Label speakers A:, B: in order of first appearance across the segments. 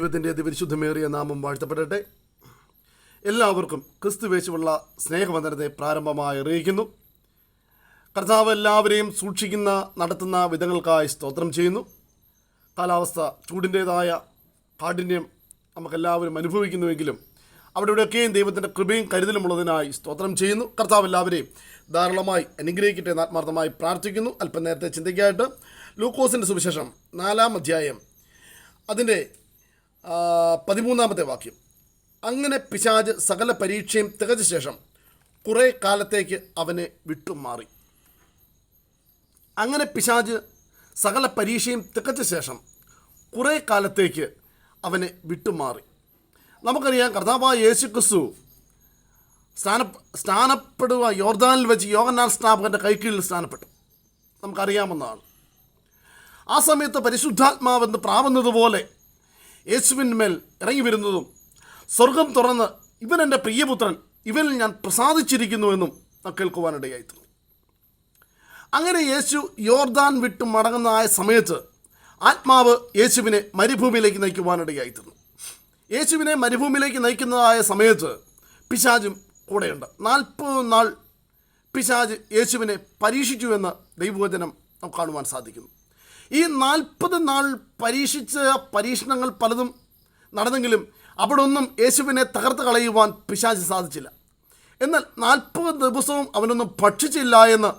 A: ദൈവത്തിന്റെ അതിപരിശുദ്ധമേറിയ നാമം വാഴ്ത്തപ്പെടട്ടെ. എല്ലാവർക്കും ക്രിസ്തു ക്രിസ്തുവേശുള്ള സ്നേഹവന്ദനത്തെ പ്രാരംഭമായി അറിയിക്കുന്നു. കർത്താവ് എല്ലാവരെയും സൂക്ഷിക്കുന്ന നടത്തുന്ന വിധങ്ങൾക്കായി സ്തോത്രം ചെയ്യുന്നു. കാലാവസ്ഥ ചൂടിന്റേതായ കാഠിന്യം നമുക്കെല്ലാവരും അനുഭവിക്കുന്നുവെങ്കിലും അവിടെ ഇവിടെയൊക്കെയും ദൈവത്തിന്റെ കൃപയും കരുതലുമുള്ളതിനായി സ്തോത്രം ചെയ്യുന്നു. കർത്താവ് എല്ലാവരെയും ധാരാളമായി അനുഗ്രഹിക്കട്ടെ എന്ന് ആത്മാർത്ഥമായി പ്രാർത്ഥിക്കുന്നു. അല്പനേരത്തെ ചിന്തയ്ക്കായിട്ട് ലൂക്കോസിന്റെ സുവിശേഷം നാലാം അധ്യായം അതിന്റെ പതിമൂന്നാമത്തെ വാക്യം. അങ്ങനെ പിശാജ് സകല പരീക്ഷയും തികച്ച ശേഷം കുറേ കാലത്തേക്ക് അവനെ വിട്ടുമാറി. അങ്ങനെ പിശാജ് സകല പരീക്ഷയും തികച്ച ശേഷം കുറേ കാലത്തേക്ക് അവനെ വിട്ടുമാറി. നമുക്കറിയാം കർത്താവായ യേശു ക്രിസ്തു സ്ഥാന സ്ഥാനപ്പെടുക യോർദാനിൽ വെച്ച് യോഗനാഥ് സ്നാപകന്റെ കൈക്കീഴിൽ സ്ഥാനപ്പെട്ടു നമുക്കറിയാമെന്നാണ് ആ സമയത്ത് പരിശുദ്ധാത്മാവെന്ന് പ്രാവുന്നതുപോലെ യേശുവിന്മേൽ ഇറങ്ങി വരുന്നതും സ്വർഗം തുറന്ന് ഇവൻ എന്റെ പ്രിയപുത്രൻ ഇവനിൽ ഞാൻ പ്രസാദിച്ചിരിക്കുന്നുവെന്നും കേൾക്കുവാനിടയായി തീർന്നു അങ്ങനെ യേശു യോർദാൻ വിട്ട് മടങ്ങുന്നതായ സമയത്ത് ആത്മാവ് യേശുവിനെ മരുഭൂമിയിലേക്ക് നയിക്കുവാനിടയായിത്തുന്നു യേശുവിനെ മരുഭൂമിയിലേക്ക് നയിക്കുന്നതായ സമയത്ത് പിശാചും കൂടെയുണ്ട്. നാൽപ്പത് നാൾ പിശാജ് യേശുവിനെ പരീക്ഷിച്ചു എന്ന് ദൈവവചനം നമുക്ക് കാണുവാൻ സാധിക്കുന്നു. ഈ നാൽപ്പത് നാൾ പരീക്ഷിച്ച പരീക്ഷണങ്ങൾ പലതും നടന്നെങ്കിലും അവിടെ ഒന്നും യേശുവിനെ തകർത്ത് കളയുവാൻ പിശാച് സാധിച്ചില്ല. എന്നാൽ നാൽപ്പത് ദിവസവും അവനൊന്നും ഭക്ഷിച്ചില്ല എന്ന്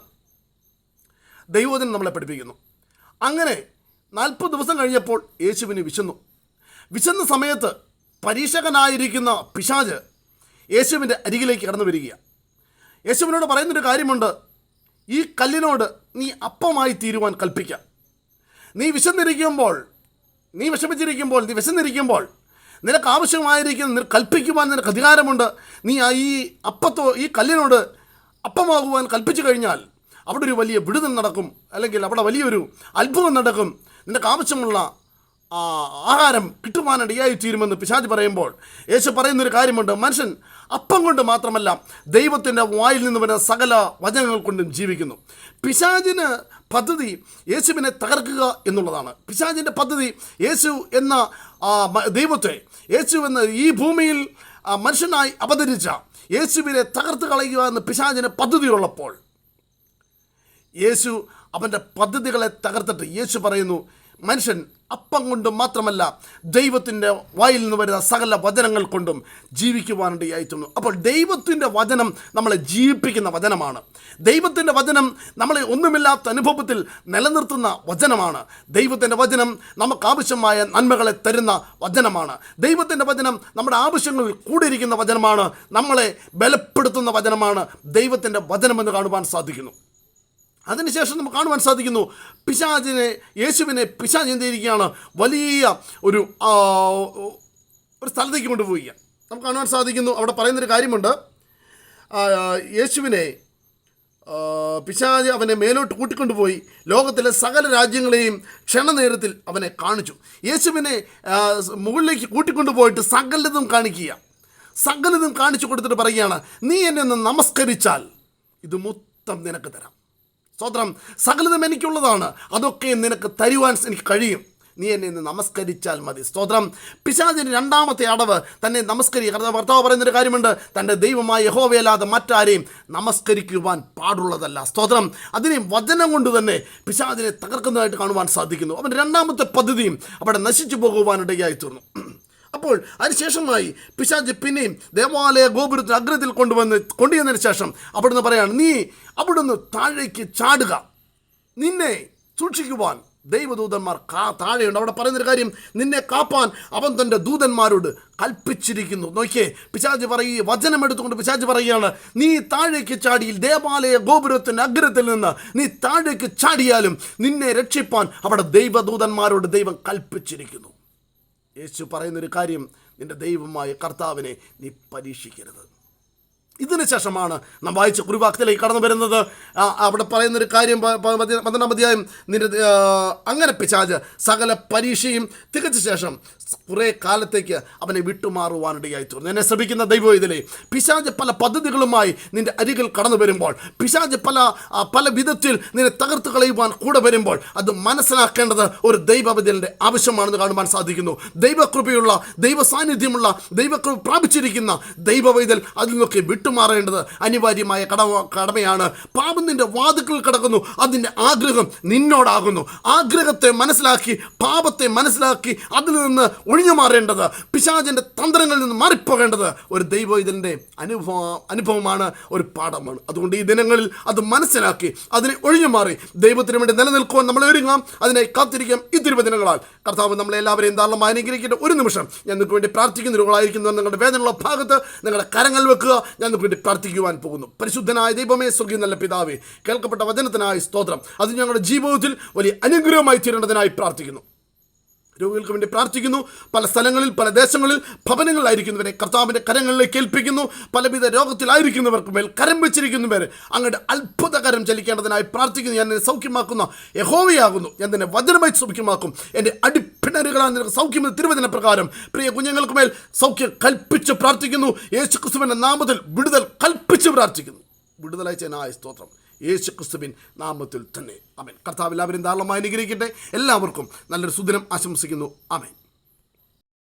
A: ദൈവവചനം നമ്മളെ പഠിപ്പിക്കുന്നു. അങ്ങനെ നാൽപ്പത് ദിവസം കഴിഞ്ഞപ്പോൾ യേശുവിന് വിശന്നു. വിശന്ന സമയത്ത് പരീക്ഷകനായിരിക്കുന്ന പിശാജ് യേശുവിന്റെ അരികിലേക്ക് കടന്നു വരികയാണ് യേശുവിനോട് പറയുന്നൊരു കാര്യമുണ്ട്. ഈ കല്ലിനോട് നീ അപ്പമായി തീരുവാൻ കൽപ്പിക്കാം. നീ വിശന്നിരിക്കുമ്പോൾ നീ വിഷമിച്ചിരിക്കുമ്പോൾ നീ വിശന്നിരിക്കുമ്പോൾ നിനക്ക് ആവശ്യമായിരിക്കുന്ന നിനക്ക് കൽപ്പിക്കുവാൻ നിനക്ക് അധികാരമുണ്ട്. നീ ആ ഈ അപ്പത്തോ ഈ കല്ലിനോട് അപ്പമാകുവാൻ കൽപ്പിച്ചു കഴിഞ്ഞാൽ അവിടെ ഒരു വലിയ വിടുതൽ നടക്കും. അല്ലെങ്കിൽ അവിടെ വലിയൊരു അത്ഭുതം നടക്കും. നിനക്ക് ആവശ്യമുള്ള ആഹാരം കിട്ടുവാനിടയായി തീരുമെന്ന് പിശാജ് പറയുമ്പോൾ യേശു പറയുന്നൊരു കാര്യമുണ്ട്. മനുഷ്യൻ അപ്പം കൊണ്ട് മാത്രമല്ല ദൈവത്തിന്റെ വായിൽ നിന്ന് വരുന്ന സകല വചനങ്ങൾ കൊണ്ടും ജീവിക്കുന്നു. പിശാജിന് പദ്ധതി യേശുവിനെ തകർക്കുക എന്നുള്ളതാണ്. പിശാജിന്റെ പദ്ധതി യേശു എന്ന ദൈവത്തെ യേശു എന്ന ഈ ഭൂമിയിൽ മനുഷ്യനായി അവതരിച്ച യേശുവിനെ തകർത്ത് കളയുക എന്ന് പിശാജിന് പദ്ധതിയുള്ളപ്പോൾ യേശു അവന്റെ പദ്ധതികളെ തകർത്തിട്ട് യേശു പറയുന്നു മനുഷ്യൻ അപ്പം കൊണ്ടും മാത്രമല്ല ദൈവത്തിന്റെ വായിൽ നിന്ന് വരുന്ന സകല വചനങ്ങൾ കൊണ്ടും ജീവിക്കുവാനിടയായിത്തുന്നു അപ്പോൾ ദൈവത്തിന്റെ വചനം നമ്മളെ ജീവിപ്പിക്കുന്ന വചനമാണ്. ദൈവത്തിന്റെ വചനം നമ്മളെ ഒന്നുമില്ലാത്ത അനുഭവത്തിൽ നിലനിർത്തുന്ന വചനമാണ്. ദൈവത്തിന്റെ വചനം നമുക്ക് ആവശ്യമായ നന്മകളെ തരുന്ന വചനമാണ്. ദൈവത്തിന്റെ വചനം നമ്മുടെ ആവശ്യങ്ങളിൽ കൂടിയിരിക്കുന്ന വചനമാണ്. നമ്മളെ ബലപ്പെടുത്തുന്ന വചനമാണ് ദൈവത്തിന്റെ വചനമെന്ന് കാണുവാൻ സാധിക്കുന്നു. അതിനുശേഷം നമുക്ക് കാണുവാൻ സാധിക്കുന്നു. പിശാചിനെ യേശുവിനെ പിശാജ് എന്ത് ചെയ്തിരിക്കുകയാണ് വലിയ ഒരു ഒരു സ്ഥലത്തേക്ക് കൊണ്ടുപോവുക നമുക്ക് കാണുവാൻ സാധിക്കുന്നു. അവിടെ പറയുന്നൊരു കാര്യമുണ്ട്. യേശുവിനെ പിശാജ് അവനെ മേലോട്ട് കൂട്ടിക്കൊണ്ടുപോയി ലോകത്തിലെ സകല രാജ്യങ്ങളെയും ക്ഷണനേരത്തിൽ അവനെ കാണിച്ചു. യേശുവിനെ മുകളിലേക്ക് കൂട്ടിക്കൊണ്ടുപോയിട്ട് സകലതും കാണിക്കുക സകലതും കാണിച്ചു കൊടുത്തിട്ട് പറയുകയാണ് നീ എന്നെ ഒന്ന് നമസ്കരിച്ചാൽ ഇത് മൊത്തം നിനക്ക് തരാം. സ്തോത്രം. സകലതും എനിക്കുള്ളതാണ്. അതൊക്കെ നിനക്ക് തരുവാൻ എനിക്ക് കഴിയും. നീ എന്നെ ഇന്ന് നമസ്കരിച്ചാൽ മതി. സ്തോത്രം. പിശാചിന്റെ രണ്ടാമത്തെ അടവ് തന്നെ നമസ്കരി ഭർത്താവ് പറയുന്നൊരു കാര്യമുണ്ട്. തന്റെ ദൈവമായ യഹോവയല്ലാതെ മറ്റാരെയും നമസ്കരിക്കുവാൻ പാടുള്ളതല്ല. സ്തോത്രം. അതിനെ വചനം കൊണ്ട് തന്നെ പിശാചിനെ തകർക്കുന്നതായിട്ട് കാണുവാൻ സാധിക്കുന്നു. അവന്റെ രണ്ടാമത്തെ പദ്ധതിയും അവിടെ നശിച്ചു പോകുവാനിടയായി തീർന്നു. അപ്പോൾ അതിനുശേഷമായി പിശാജ് പിന്നെയും ദേവാലയ ഗോപുരത്തിന് അഗ്രത്തിൽ കൊണ്ടുവന്ന് കൊണ്ടുവന്നതിന് ശേഷം അവിടുന്ന് പറയാണ് നീ അവിടുന്ന് താഴേക്ക് ചാടുക. നിന്നെ സൂക്ഷിക്കുവാൻ ദൈവദൂതന്മാർ കാ താഴെയുണ്ട്. അവിടെ പറയുന്നൊരു കാര്യം നിന്നെ കാപ്പാൻ അവൻ തന്റെ ദൂതന്മാരോട് കൽപ്പിച്ചിരിക്കുന്നു. നോക്കിയേ പിശാജ് പറയുക വചനം എടുത്തുകൊണ്ട് പിശാജ് പറയുകയാണ് നീ താഴേക്ക് ചാടിയിൽ ദേവാലയ ഗോപുരത്തിന്റെ അഗ്രത്തിൽ നിന്ന് നീ താഴേക്ക് ചാടിയാലും നിന്നെ രക്ഷിപ്പാൻ അവിടെ ദൈവദൂതന്മാരോട് ദൈവം കൽപ്പിച്ചിരിക്കുന്നു. യേശു പറയുന്നൊരു കാര്യം നിന്റെ ദൈവമായ കർത്താവിനെ നീ പരീക്ഷിക്കരുത്. ഇതിന് ശേഷമാണ് നാം വായിച്ച കുരുവാക്യത്തിലേക്ക് കടന്നു വരുന്നത്. അവിടെ പറയുന്നൊരു കാര്യം പന്ത്രണ്ടാം നിന്റെ ആ, അങ്ങനെ പിശാജ് സകല പരീക്ഷയും തികച്ച ശേഷം കുറേ കാലത്തേക്ക് അവനെ വിട്ടുമാറുവാനിടയായി തീർന്നു. എന്നെ ശ്രമിക്കുന്ന ദൈവം ഇതിലെ പിശാജ് പല പദ്ധതികളുമായി നിന്റെ അരികിൽ കടന്നു വരുമ്പോൾ പിശാജ് പല പല വിധത്തിൽ നിന്നെ തകർത്ത് കളയുവാൻ കൂടെ വരുമ്പോൾ അത് മനസ്സിലാക്കേണ്ടത് ഒരു ദൈവപതിലിന്റെ ആവശ്യമാണെന്ന് കാണുവാൻ സാധിക്കുന്നു. ദൈവകൃപയുള്ള ദൈവ സാന്നിധ്യമുള്ള ദൈവകൃപ പ്രാപിച്ചിരിക്കുന്ന ദൈവവൈതൽ അതിൽ നിന്നൊക്കെ വിട്ടുമാറേണ്ടത്. അനിവാര്യമായ കടമ കടമയാണ്. പാപം നിന്റെ വാതുക്കൾ കിടക്കുന്നു. അതിന്റെ ആഗ്രഹം നിന്നോടാകുന്നു. ആഗ്രഹത്തെ മനസ്സിലാക്കി പാപത്തെ മനസ്സിലാക്കി അതിൽ നിന്ന് ഒഴിഞ്ഞു മാറേണ്ടത്. പിശാചിന്റെ തന്ത്രങ്ങളിൽ നിന്ന് മാറിപ്പോകേണ്ടത് ഒരു ദൈവവൈതലിന്റെ അനുഭവ അനുഭവമാണ് ഒരു പാഠമാണ്. അതുകൊണ്ട് ഈ ദിനങ്ങളിൽ അത് മനസ്സിലാക്കി അതിനെ ഒഴിഞ്ഞു മാറി. ദൈവത്തിന് വേണ്ടി നിലനിൽക്കുവാൻ നമ്മൾ ഒരുങ്ങാം. അതിനെ കാത്തിരിക്കാം ഈ തിരുവചനങ്ങളാൽ. കർത്താവ് നമ്മളെ എല്ലാവരെയും ധാരാളം അനുഗ്രഹിക്കേണ്ട ഒരു നിമിഷം ഞാൻ നിങ്ങൾക്ക് വേണ്ടി പ്രാർത്ഥിക്കുന്നവരുകളായിരിക്കുന്നു നിങ്ങളുടെ വേദനയുള്ള ഭാഗത്ത് നിങ്ങളുടെ കരങ്ങൾ വെക്കുക. ഞാൻ നിങ്ങൾക്ക് വേണ്ടി പ്രാർത്ഥിക്കുവാൻ പോകുന്നു. പരിശുദ്ധനായ ദൈവമേ സ്വർഗീയ നല്ല പിതാവേ കേൾക്കപ്പെട്ട വചനത്തിനായി സ്തോത്രം. അത് ഞങ്ങളുടെ ജീവിതത്തിൽ വലിയ അനുഗ്രഹമായി തീരേണ്ടതിനായി പ്രാർത്ഥിക്കുന്നു. രോഗികൾക്ക് വേണ്ടി പ്രാർത്ഥിക്കുന്നു. പല സ്ഥലങ്ങളിൽ പല ദേശങ്ങളിൽ ഭവനങ്ങളിലായിരിക്കുന്നവരെ കർത്താവിന്റെ കരങ്ങളിലേക്ക് ഏൽപ്പിക്കുന്നു. പലവിധ രോഗത്തിലായിരിക്കുന്നവർക്ക് മേൽ കരം വെച്ചിരിക്കുന്നവർ അങ്ങയുടെ അത്ഭുതകരം ചലിക്കേണ്ടതിനായി പ്രാർത്ഥിക്കുന്നു. ഞാൻ എന്നെ സൗഖ്യമാക്കുന്ന യഹോവയാകുന്നു. ഞാൻ തന്നെ വചനമായി സൗഖ്യമാക്കും. എന്റെ അടിപ്പിണരുകളാണ് നിനക്ക് സൗഖ്യം തിരുവചന പ്രകാരം പ്രിയ കുഞ്ഞുങ്ങൾക്ക് മേൽ സൗഖ്യം കൽപ്പിച്ച് പ്രാർത്ഥിക്കുന്നു. യേശു ക്രിസ്തുവിന്റെ നാമത്തിൽ വിടുതൽ കൽപ്പിച്ച് പ്രാർത്ഥിക്കുന്നു. വിടുതലായി വിടുതലയച്ചനായ സ്തോത്രം. യേശു ക്രിസ്തുവിൻ നാമത്തിൽ തന്നെ. അമേൻ കർത്താവ് എല്ലാവരും ധാരാളമായി അനുഗ്രഹിക്കട്ടെ. എല്ലാവർക്കും നല്ലൊരു സുദിനം ആശംസിക്കുന്നു. അമേൻ